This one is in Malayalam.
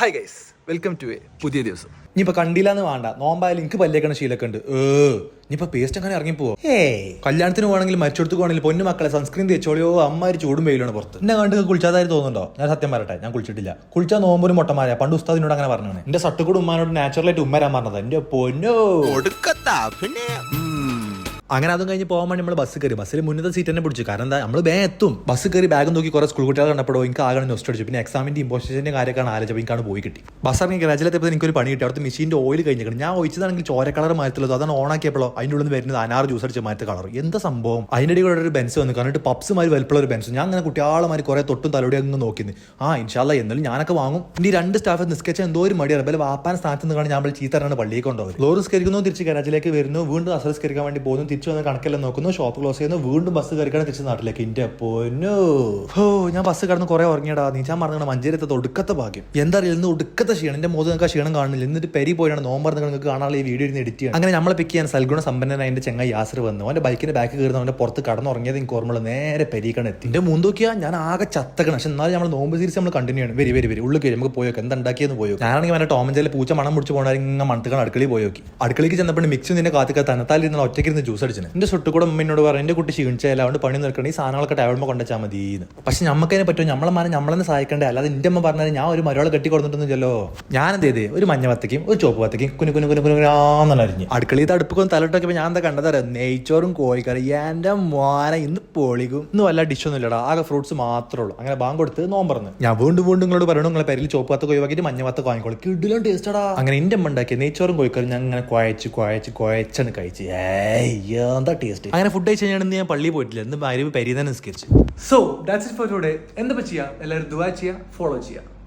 Hi guys welcome to a പുതിയ ദിവസം. ഇനിയിപ്പൊ കണ്ടില്ലാന്ന് വേണ്ട. നോമ്പായാലും എനിക്ക് പല്ലേക്കണ ശീലൊക്കെ ഉണ്ട്. ഏ ഇനിയിപ്പൊ പേസ്റ്റ് അങ്ങനെ ഇറങ്ങി പോവോ ഏ കല്യാണത്തിന് പോകണമെങ്കിൽ മറ്റൊടുത്ത് പോകണമെങ്കിൽ പൊന്നു മക്കളെ സൺസ്ക്രീൻ തേച്ചോളിയോ അമ്മമാര് ചൂടും വെയിലാണ് പുറത്ത്. എന്നെ കണ്ട് കുളിച്ചാതായി തോന്നുന്നുണ്ടോ? ഞാൻ സത്യം പറയട്ടെ ഞാൻ കുളിച്ചിട്ടില്ല. കുളിച്ചാൽ നോമ്പൊരു മുട്ടമാരാ പണ്ട് ഉസ്താദിനോട് അങ്ങനെ പറഞ്ഞു എന്റെ സട്ടുകൂടെ ഉമ്മാനോട് നാച്ചുറലായിട്ട് ഉമ്മരാൻ പറഞ്ഞത്. എന്റെ പൊന്നോ. പിന്നെ. അങ്ങനെ അതും കഴിഞ്ഞ് പോകാൻ വേണ്ടി നമ്മൾ ബസ് കയറി. ബസ്സിൽ മുന്നത്തെ സീറ്റ് തന്നെ പിടിച്ചു. കാരണം എന്താ? നമ്മൾ വേ എത്തും. ബസ് കയറി ബാഗ് നോക്കി കുറെ സ്കൂൾ കുട്ടികൾ കണ്ടപ്പോൾ എനിക്ക് ആകെ നൊസ്റ്റ് അടിച്ചു പിന്നെ എക്സാമിന്റെ ഇമ്പോസിഷന്റെ കാര്യമൊക്കെയാണ് ആലോചിച്ചപ്പോൾ എനിക്കാണ് പോയി കിട്ടി. ബസ് ഇറങ്ങി ഗ്രാജിലെത്തിയപ്പോൾ എനിക്കൊരു പണി കിട്ടി. അവിടുത്തെ മെഷീന്റെ ഓയിൽ കഴിഞ്ഞിരിക്കണം ഞാൻ ഒഴിച്ചതാണെങ്കിൽ ചോര കളർ മാറ്റുള്ളത് അതാണ് ഓണാക്കിയപ്പോഴോ അതിന്റെ ഉള്ളിൽ നിന്ന് വരുന്നത് അനാറ് ജ്യൂസ് അടിച്ച് മാറ്റ കളർ എന്താ സംഭവം? അതിന്റെ ഇടയിൽ കൂടെ ഒരു ബെൻസ് വന്നു. കാരണം പപ്സ് മാതിരി വലിപ്പമുള്ള ഒരു ബെൻസ് ഞാൻ അങ്ങനെ കുട്ടിയാളമാര് കുറെ തൊട്ടും തലോടി അങ്ങ് നോക്കിന്ന് ആ ഇൻഷാല്ല എന്നാലും ഞാനൊക്കെ വാങ്ങും. ഇനി രണ്ട് സ്റ്റാഫ് നിസ്കരിച്ച എന്തോ ഒരു മടിയാണ്. അതുപോലെ വാപ്പാൻ സ്ഥാനത്ത് നിന്ന് കാണാൻ ഞാൻ ചീത്തറാണ് പള്ളിയിൽ കൊണ്ടുപോകുന്നത്. ലോറിസ്കരിക്കുന്നു തിരിച്ച് ഗരാജിലേക്ക് വരുന്നു. വീണ്ടും അസൽ സ്കരിക്കാൻ വേണ്ടി പോകുന്നു. തിരിച്ചു വന്ന് കണക്കെല്ലാം നോക്കുന്നു. ഷോപ്പ് ക്ലോസ് ചെയ്യുന്നു. വീണ്ടും ബസ് കയറിക്കാണ് തിരിച്ച് നാട്ടിലേക്ക്. എന്റെ പൊന്നു. ഹോ ഞാൻ ബസ് കടന്ന് കുറെ ഉറങ്ങിയടാ. നീ ഞാൻ പറഞ്ഞ മഞ്ചേരത്തെ ഒടുക്കത്തെ ഭാഗ്യം. എന്താ ഇന്ന് ഒടുക്കത്തെ ക്ഷീണം. എന്റെ മോദി നിങ്ങൾക്ക് ക്ഷീണം കാണുന്നില്ല. എന്നിട്ട് പെരി പോയാണ് നോമ്പർ നിങ്ങൾക്ക് കാണാനുള്ള ഈ വീഡിയോ ഇരുന്ന് എഡിറ്റ് ചെയ്യണം അങ്ങനെ നമ്മളെ പിക്ക് ചെയ്യാൻ സൽഗുണ സമ്പന്നനായ എന്റെ ചെങ്ങായി യാസർ വന്നു. അവന്റെ ബൈക്കിന്റെ ബാക്ക് കയറുന്ന അവന്റെ പുറത്ത് കടന്നുറങ്ങിയത് എനിക്ക് ഓർമ്മയുള്ള നേരെ പെരീക്കാണ് എത്തി. എന്റെ മുന്തോക്കിയാ ഞാൻ ആകെ ചത്തക്കണം. പക്ഷെ എന്നാലും നമ്മൾ നോമ്പ് സീരീസ് നമ്മൾ കണ്ടിന്യൂ ആണ് വരി വരി വരി. ഉള്ളിൽ കയറി നമുക്ക് പോയോ എന്താ ഉണ്ടാക്കിയെന്ന് പോയോ ഞാനാണെങ്കിൽ മറ്റേ ടോമഞ്ചേലെ പൂച്ച മണം മുടിച്ച് പോകണമെങ്കിൽ മണത്തുകൾ അടുക്കളയിൽ പോയോക്കി. അടുക്കളിക്ക് ചെന്നപ്പോൾ മിക്സ് നിന്നെ കാത്തിക്കാൻ തനത്താൽ ഇരുന്ന് ഒറ്റയ്ക്ക് ഇരുന്ന് ജ്യൂസ് അടിച്ചു എന്റെ സുട്ട് കൂടെ ഉമ്മയോട് പറഞ്ഞു എന്റെ കുട്ടി ക്ഷീണിച്ചാൽ അതുകൊണ്ട് പണി നിൽക്കണം ഈ സാധനങ്ങളൊക്കെ ടയർമ കൊണ്ടുവച്ചാൽ മതി പക്ഷെ നമുക്കതിനെ പറ്റും നമ്മളെ മാനം നമ്മളെന്നെ സഹായിക്കണ്ടേ? അല്ലാതെ എന്റെ അമ്മ പറഞ്ഞാൽ ഞാൻ ഒരു മരോളെ കെട്ടി കൊടുത്തിട്ടൊന്നുമില്ലല്ലോ. ഞാൻ എന്ത് ചെയ്തേ? ഒരു മഞ്ഞ വത്തക്കും ഒരു ചോപ്പ് വത്തക്കും കുനു കുനു കുനു കുനുരാന്നറിഞ്ഞ് അടുക്കളയിൽ തടുപ്പിക്കും തലട്ടൊക്കെ ഞാൻ എന്താ കണ്ടതാ നെയ്ച്ചോറും കോഴിക്കറി. എന്റെ മോനെ ഇന്ന് പൊളിക്കും ഇന്ന് വല്ല ഡിഷൊന്നും ഇല്ലടാ. ആകെ ഫ്രൂട്ട്സ് മാത്രമേ ഉള്ളൂ. അങ്ങനെ ബാങ്ക് കൊടുത്ത് നോമ്പറന്ന്. ഞാൻ വീണ്ടും വീണ്ടും നിങ്ങളോട് പറയണു നിങ്ങളെ പേരിൽ ചോപ്പ് വത്ത ഒഴിവാക്കിയിട്ട് മഞ്ഞ വത്ത വാങ്ങിക്കോളൂ. കിടിലും ടേസ്റ്റടാ അങ്ങനെ എന്റെ അമ്മ ഉണ്ടാക്കിയ നെയ്ച്ചോറും കോഴിക്കറി ഞാൻ അങ്ങനെ കുഴച്ച് കുഴച്ച് കുഴച്ചാണ് കഴിച്ച്. ഏയ് എന്താ ടേസ്റ്റ് അങ്ങനെ ഫുഡ് കഴിച്ച് കഴിഞ്ഞാൽ ഞാൻ പള്ളിയിൽ പോയിട്ടില്ല. ഇന്ന് ഭാര്യ പെരി തന്നെ നിസ്കരിച്ചു. So that's it for today എന്താ ചെയ്യുക എല്ലാവരും ദുബായ് ചെയ്യുക ഫോളോ ചെയ്യുക